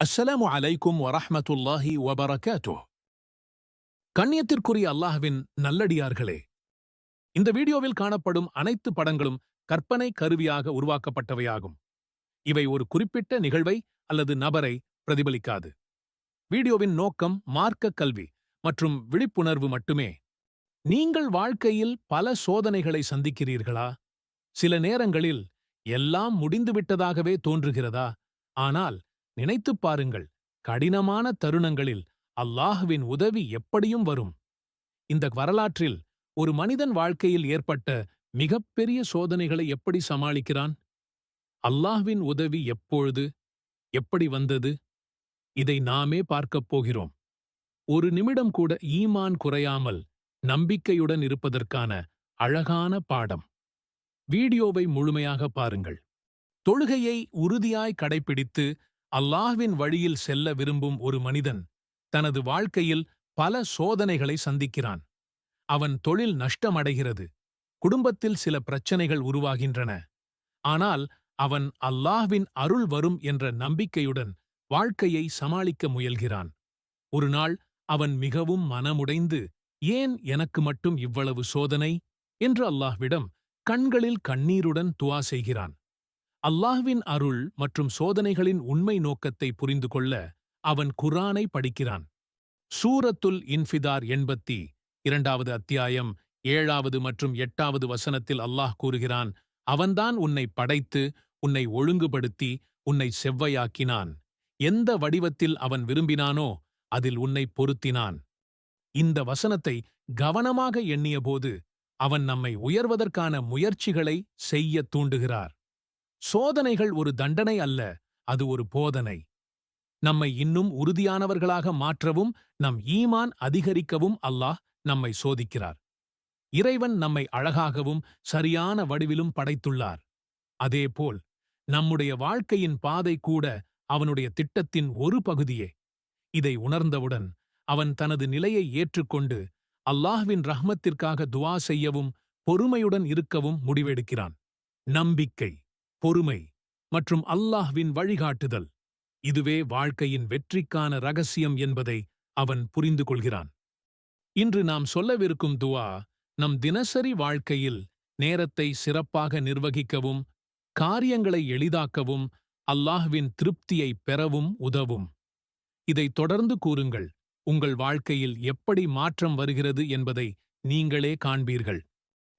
அஸ்ஸலாமு அலைக்கும் வரஹமத்துல்லாஹி வபரகாத்துஹ். கண்ணியத்திற்குரிய அல்லாஹ்வின் நல்லடியார்களே இந்த வீடியோவில் காணப்படும் அனைத்து படங்களும் கற்பனை கருவியாக உருவாக்கப்பட்டவையாகும். இவை ஒரு குறிப்பிட்ட நிகழ்வை அல்லது நபரை பிரதிபலிக்காது. வீடியோவின் நோக்கம் மார்க்க கல்வி மற்றும் விழிப்புணர்வு மட்டுமே. நீங்கள் வாழ்க்கையில் பல சோதனைகளை சந்திக்கிறீர்களா? சில நேரங்களில் எல்லாம் முடிந்துவிட்டதாகவே தோன்றுகிறதா? ஆனால் நினைத்துப் பாருங்கள் கடினமான தருணங்களில் அல்லாஹ்வின் உதவி எப்படியும் வரும். இந்த வரலாற்றில் ஒரு மனிதன் வாழ்க்கையில் ஏற்பட்ட மிகப்பெரிய சோதனைகளை எப்படி சமாளிக்கிறான்? அல்லாஹ்வின் உதவி எப்பொழுது எப்படி வந்தது? இதை நாமே பார்க்கப் போகிறோம். ஒரு நிமிடம் கூட ஈமான் குறையாமல் நம்பிக்கையுடன் இருப்பதற்கான அழகான பாடம். வீடியோவை முழுமையாக பாருங்கள். தொழுகையை உறுதியாய் கடைப்பிடித்து அல்லாஹ்வின் வழியில் செல்ல விரும்பும் ஒரு மனிதன் தனது வாழ்க்கையில் பல சோதனைகளை சந்திக்கிறான். அவன் தொழில் நஷ்டமடைகிறது. குடும்பத்தில் சில பிரச்சனைகள் உருவாகின்றன. ஆனால் அவன் அல்லாஹ்வின் அருள் வரும் என்ற நம்பிக்கையுடன் வாழ்க்கையை சமாளிக்க முயல்கிறான். ஒரு நாள் அவன் மிகவும் மனமுடைந்து ஏன் எனக்கு மட்டும் இவ்வளவு சோதனை? என்று அல்லாஹ்விடம் கண்களில் கண்ணீருடன் துவா செய்கிறான். அல்லாஹ்வின் அருள் மற்றும் சோதனைகளின் உண்மை நோக்கத்தை புரிந்து கொள்ள அவன் குரானை படிக்கிறான். சூரத்துல் இன்ஃபிதார் எண்பத்தி இரண்டாவது அத்தியாயம் ஏழாவது மற்றும் எட்டாவது வசனத்தில் அல்லாஹ் கூறுகிறான் அவன்தான் உன்னை படைத்து உன்னை ஒழுங்குபடுத்தி உன்னை செவ்வையாக்கினான். எந்த வடிவத்தில் அவன் விரும்பினானோ அதில் உன்னை பொருத்தினான். இந்த வசனத்தை கவனமாக எண்ணியபோது அவன் நம்மை உயர்வதற்கான முயற்சிகளை செய்யத் தூண்டுகிறார். சோதனைகள் ஒரு தண்டனை அல்ல அது ஒரு போதனை. நம்மை இன்னும் உறுதியானவர்களாக மாற்றவும் நம் ஈமான் அதிகரிக்கவும் அல்லாஹ் நம்மை சோதிக்கிறார். இறைவன் நம்மை அழகாகவும் சரியான வடிவிலும் படைத்துள்ளார். அதேபோல் நம்முடைய வாழ்க்கையின் பாதை கூட அவனுடைய திட்டத்தின் ஒரு பகுதியே. இதை உணர்ந்தவுடன் அவன் தனது நிலையை ஏற்றுக்கொண்டு அல்லாஹ்வின் ரஹ்மத்திற்காக துவா செய்யவும் பொறுமையுடன் இருக்கவும் முடிவெடுக்கிறான். நம்பிக்கை. பொறுமை மற்றும் அல்லாஹ்வின் வழிகாட்டுதல். இதுவே வாழ்க்கையின் வெற்றிக்கான ரகசியம் என்பதை அவன் புரிந்து கொள்கிறான் இன்று நாம் சொல்லவிருக்கும் துவா நம் தினசரி வாழ்க்கையில் நேரத்தை சிறப்பாக நிர்வகிக்கவும் காரியங்களை எளிதாக்கவும் அல்லாஹ்வின் திருப்தியை பெறவும் உதவும். இதை தொடர்ந்து கூறுங்கள் உங்கள் வாழ்க்கையில் எப்படி மாற்றம் வருகிறது என்பதை நீங்களே காண்பீர்கள்.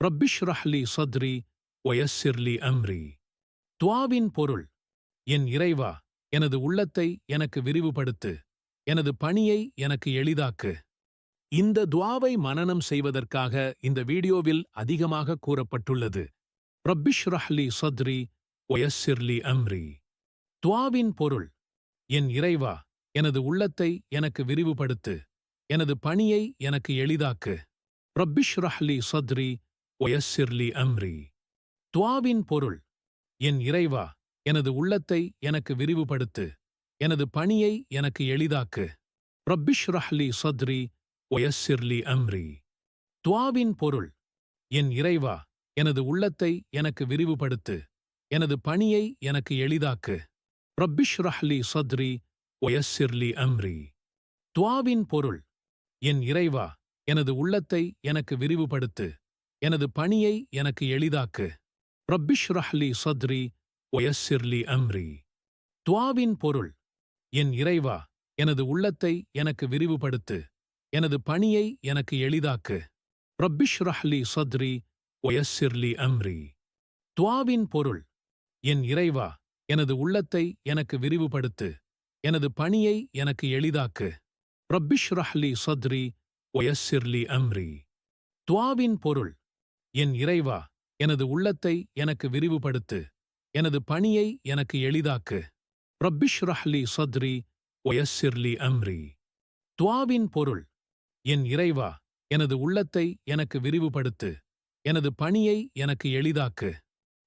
ரப்பிஷ் ரஹ்லி சத்ரி ஒயஸ்ஸிர்லி அம்ரி. துவாவின் பொருள் என் இறைவா எனது உள்ளத்தை எனக்கு விரிவுபடுத்து எனது பணியை எனக்கு எளிதாக்கு. இந்த துவாவை மனனம் செய்வதற்காக இந்த வீடியோவில் அதிகமாக கூறப்பட்டுள்ளது. ரப்பிஷ் ரஹ்லி சத்ரி ஒயஸ்ஸிர்லி அம்ரி. துவாவின் பொருள் என் இறைவா எனது உள்ளத்தை எனக்கு விரிவுபடுத்து எனது பணியை எனக்கு எளிதாக்கு. ரப்பிஷ் ரஹ்லி சத்ரி ஒயஸ்ஸிர்லி அம்ரி. துவாவின் பொருள் என் இறைவா எனது உள்ளத்தை எனக்கு விரிவுபடுத்து எனது பணியை எனக்கு எளிதாக்கு. ரப்பிஷ் ரஹ்லி சத்ரி ஒயஸ்ஸிர்லி அம்ரி. துவாவின் பொருள் என் இறைவா எனது உள்ளத்தை எனக்கு விரிவுபடுத்து எனது பணியை எனக்கு எளிதாக்கு. ரப்பிஷ் ரஹ்லி சத்ரி ஒயஸ்ஸிர்லி அம்ரி. துவாவின் பொருள் என் இறைவா எனது உள்ளத்தை எனக்கு விரிவுபடுத்து எனது பணியை எனக்கு எளிதாக்கு. ரப்பிஷ் லி சத்ரி ஒயஸ்ஸிர்லி அம்ரி. துவாவின் பொருள் என் இறைவா எனது உள்ளத்தை எனக்கு விரிவுபடுத்து எனது பணியை எனக்கு எளிதாக்கு. ரப்பிஷ் ரஹ்லி சத்ரி ஒயஸ்ஸிர்லி அம்ரி. துவாவின் பொருள் என் இறைவா எனது உள்ளத்தை எனக்கு விரிவுபடுத்து எனது பணியை எனக்கு எளிதாக்கு. ரப்பிஷ் ரஹ்லி சத்ரி ஒயஸ்ஸிர்லி அம்ரி. துவாவின் பொருள் என் இறைவா எனது உள்ளத்தை எனக்கு விரிவுபடுத்து. எனது பணியை எனக்கு எளிதாக்கு. ரப்பிஷ் ரஹ்லி சத்ரி ஒயஸ்ஸிர்லி அம்ரி. துவாவின் பொருள் என் இறைவா எனது உள்ளத்தை எனக்கு விரிவுபடுத்து. எனது பணியை எனக்கு எளிதாக்கு.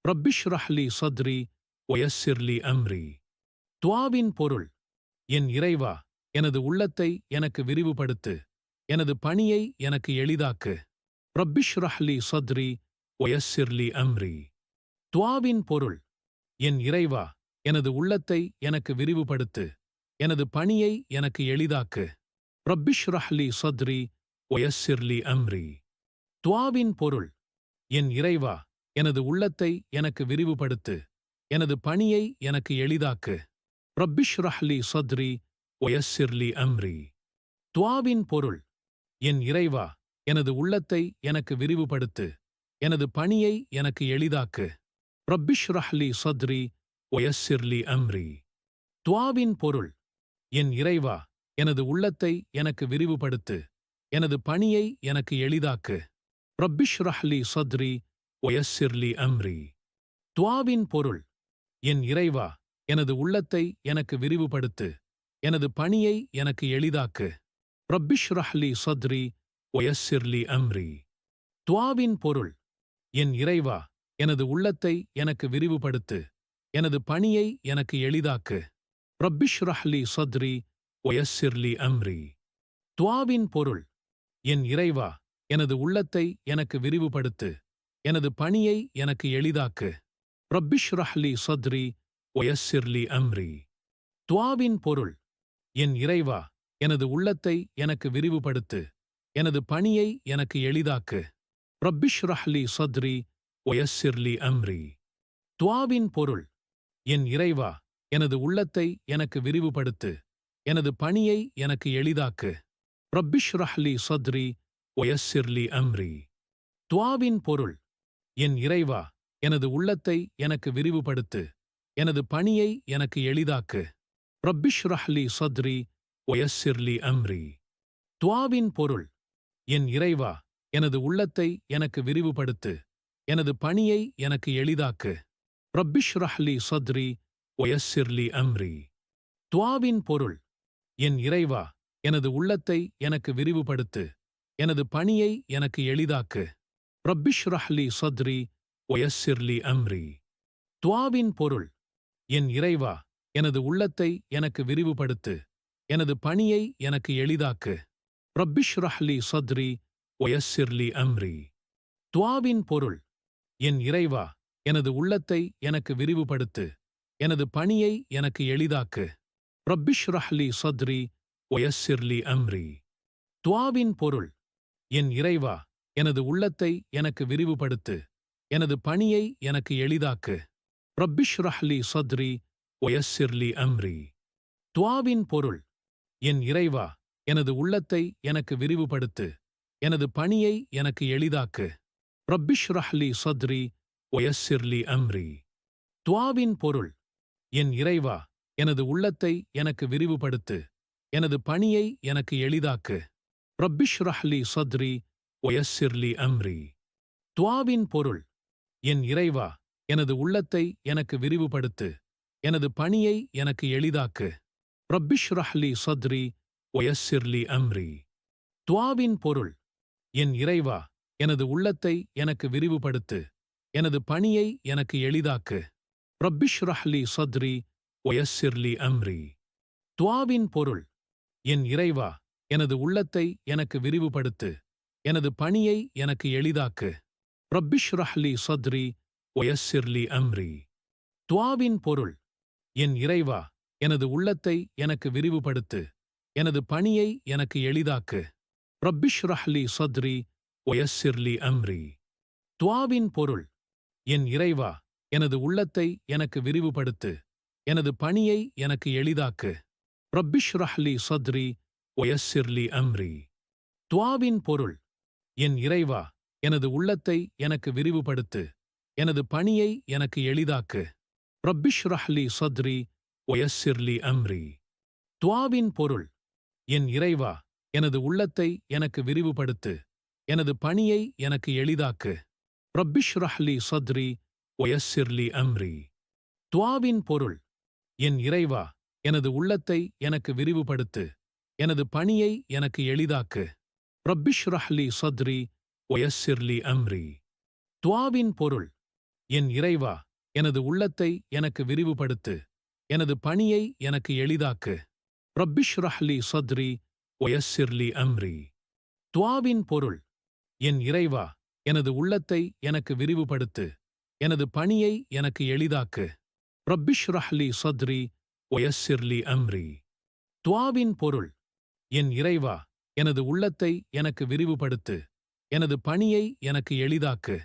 ரப்பிஷ் ரஹ்லி சத்ரி ஒயஸ்ஸிர்லி அம்ரி. துவாவின் பொருள் என் இறைவா எனது உள்ளத்தை எனக்கு விரிவுபடுத்து. எனது பணியை எனக்கு எளிதாக்கு. ரப்பிஷ் ரஹ்லி சத்ரி ஒயஸ்ஸிர்லி அம்ரி. துவாவின் பொருள் என் இறைவா எனது உள்ளத்தை எனக்கு விரிவுபடுத்து எனது பணியை எனக்கு எளிதாக்கு. ரப்பிஷ்ரஹ்லி சத்ரி ஒயஸ்ஸிர்லி அம்ரி. துவாவின் பொருள் என் இறைவா எனது உள்ளத்தை எனக்கு விரிவுபடுத்து எனது பணியை எனக்கு எளிதாக்கு. ரப்பிஷ்ரஹ்லி சத்ரி ஒயஸ்ஸிர்லி அம்ரி. துவாவின் பொருள் என் இறைவா எனது உள்ளத்தை எனக்கு விரிவுபடுத்து எனது பணியை எனக்கு எளிதாக்கு. ரப்பிஷ்ரஹ்லி சத்ரி ஒயஸ்ஸிர்லி அம்ரி. துவாவின் பொருள் என் இறைவா எனது உள்ளத்தை எனக்கு விரிவுபடுத்து. எனது பணியை எனக்கு எளிதாக்கு. ரப்பிஷ்ரஹ்லி சத்ரி ஒயஸ்ஸிர்லி அம்ரி. துவாவின் பொருள் என் இறைவா எனது உள்ளத்தை எனக்கு விரிவுபடுத்து. எனது பணியை எனக்கு எளிதாக்கு. ரப்பிஷ்ரஹ்லி சத்ரி ஒயஸ்ஸிர்லி அம்ரி. துவாவின் பொருள் என் இறைவா எனது உள்ளத்தை எனக்கு விரிவுபடுத்து எனது பணியை எனக்கு எளிதாக்கு. ரப்பிஷ்ரஹ்லி சத்ரி ஒயஸ்ஸிர்லி அம்ரி. துவாவின் பொருள் என் இறைவா எனது உள்ளத்தை எனக்கு விரிவுபடுத்து எனது பணியை எனக்கு எளிதாக்கு. ரப்பிஷ்ரஹ்லி சத்ரி ஒயஸ்ஸிர்லி அம்ரி. துவாவின் பொருள் என் இறைவா எனது உள்ளத்தை எனக்கு விரிவுபடுத்து எனது பணியை எனக்கு எளிதாக்கு. ரப்பிஷ்ரஹ்லி சத்ரி ஒயஸ்ஸிர்லி அம்ரி. துவாவின் பொருள் என் இறைவா எனது உள்ளத்தை எனக்கு விரிவுபடுத்து எனது பணியை எனக்கு எளிதாக்கு. ரப்பிஷ்ரஹ்லி சத்ரி ஒயஸ்ஸிர்லி அம்ரி. துவாவின் பொருள் என் இறைவா எனது உள்ளத்தை எனக்கு விரிவுபடுத்து எனது பணியை எனக்கு எளிதாக்கு. ரப்பிஷ்ரஹ்லி சத்ரி ஒயஸ்ஸிர்லி அம்ரி. துவாவின் பொருள் என் இறைவா எனது உள்ளத்தை எனக்கு விரிவுபடுத்து. எனது பணியை எனக்கு எளிதாக்கு. ரப்பிஷ்ரஹ்லி சத்ரி ஒயஸ்ஸிர்லி அம்ரி. துவாவின் பொருள் என் இறைவா எனது உள்ளத்தை எனக்கு விரிவுபடுத்து. எனது பணியை எனக்கு எளிதாக்கு. ரப்பிஷ்ரஹ்லி சத்ரி ஒயஸ்ஸிர்லி அம்ரி. துவாவின் பொருள் என் இறைவா எனது உள்ளத்தை எனக்கு விரிவுபடுத்து. எனது பணியை எனக்கு எளிதாக்கு. ரப்பிஷ்ரஹ்லி சத்ரி ஒயஸ்ஸிர்லி அம்ரி. துவாவின் பொருள் என் இறைவா எனது உள்ளத்தை எனக்கு விரிவுபடுத்து எனது பணியை எனக்கு எளிதாக்கு. ரப்பிஷ்ரஹ்லி சத்ரி ஒயஸ்ஸிர்லி அம்ரி. துவாவின் பொருள் என் இறைவா எனது உள்ளத்தை எனக்கு விரிவுபடுத்து எனது பணியை எனக்கு எளிதாக்கு. ரப்பிஷ்ரஹ்லி சத்ரி ஒயஸ்ஸிர்லி அம்ரி. துவாவின் பொருள் என் இறைவா எனது உள்ளத்தை எனக்கு விரிவுபடுத்து எனது பணியை எனக்கு எளிதாக்கு. ரப்பிஷ்ரஹ்லி சத்ரி ஒயஸ்ஸிர்லி அம்ரி. துவாவின் பொருள் என் இறைவா எனது உள்ளத்தை எனக்கு விரிவுபடுத்து எனது பணியை எனக்கு எளிதாக்கு. ரப்பிஷ்ரஹ்லி சத்ரி ஒயஸ்ஸிர்லி அம்ரி. துவாவின் பொருள் என் இறைவா எனது உள்ளத்தை எனக்கு விரிவுபடுத்து எனது பணியை எனக்கு எளிதாக்கு. ரப்பிஷ்ரஹ்லி சத்ரி ஒயஸ்ஸிர்லி அம்ரி. துவாவின் பொருள் என் இறைவா எனது உள்ளத்தை எனக்கு விரிவுபடுத்து எனது பணியை எனக்கு எளிதாக்கு. ரப்பிஷ்ரஹ்லி சத்ரி ஒயஸ்ஸிர்லி அம்ரி. துவாவின் பொருள் என் இறைவா எனது உள்ளத்தை எனக்கு விரிவுபடுத்து எனது பணியை எனக்கு எளிதாக்கு. ரப்பிஷ்ரஹ்லி சத்ரி ஒயஸ்ஸிர்லி அம்ரி. துவாவின் பொருள் என் இறைவா எனது உள்ளத்தை எனக்கு விரிவுபடுத்து எனது பணியை எனக்கு எளிதாக்கு. ரப்பிஷ்ரஹ்லி சத்ரி ஒயஸ்ஸிர்லி அம்ரி. துவாவின் பொருள் என் இறைவா எனது உள்ளத்தை எனக்கு விரிவுபடுத்து எனது பணியை எனக்கு எளிதாக்கு. ரப்பிஷ்ரஹ்லி சத்ரி ஒயஸ்ஸிர்லி அம்ரி. துவாவின் பொருள் என் இறைவா எனது உள்ளத்தை எனக்கு விரிவுபடுத்து எனது பணியை எனக்கு எளிதாக்கு. ரப்பிஷ்ரஹ்லி சத்ரி ஒயஸ்ஸிர்லி அம்ரி. துவாவின் பொருள் என் இறைவா எனது உள்ளத்தை எனக்கு விரிவுபடுத்து. எனது பணியை எனக்கு எளிதாக்கு. ரப்பிஷ்ரஹ்லி சத்ரி ஒயஸ்ஸிர்லி அம்ரி. துவாவின் பொருள் என் இறைவா எனது உள்ளத்தை எனக்கு விரிவுபடுத்து. எனது பணியை எனக்கு எளிதாக்கு. ரப்பிஷ்ரஹ்லி சத்ரி ஒயஸ்ஸிர்லி அம்ரி. துவாவின் பொருள் என் இறைவா எனது உள்ளத்தை எனக்கு விரிவுபடுத்து. எனது பணியை எனக்கு எளிதாக்கு. ரப்பிஷ்ரஹ்லி சத்ரி ஒயஸ்ஸிர்லி அம்ரி. துவாவின் பொருள் என் இறைவா எனது உள்ளத்தை எனக்கு விரிவுபடுத்து எனது பணியை எனக்கு எளிதாக்கு. ரப்பிஷ்ரஹ்லி சத்ரி ஒயஸ்ஸிர்லி அம்ரி. துவாவின் பொருள் என் இறைவா எனது உள்ளத்தை எனக்கு விரிவுபடுத்து எனது பணியை எனக்கு எளிதாக்கு.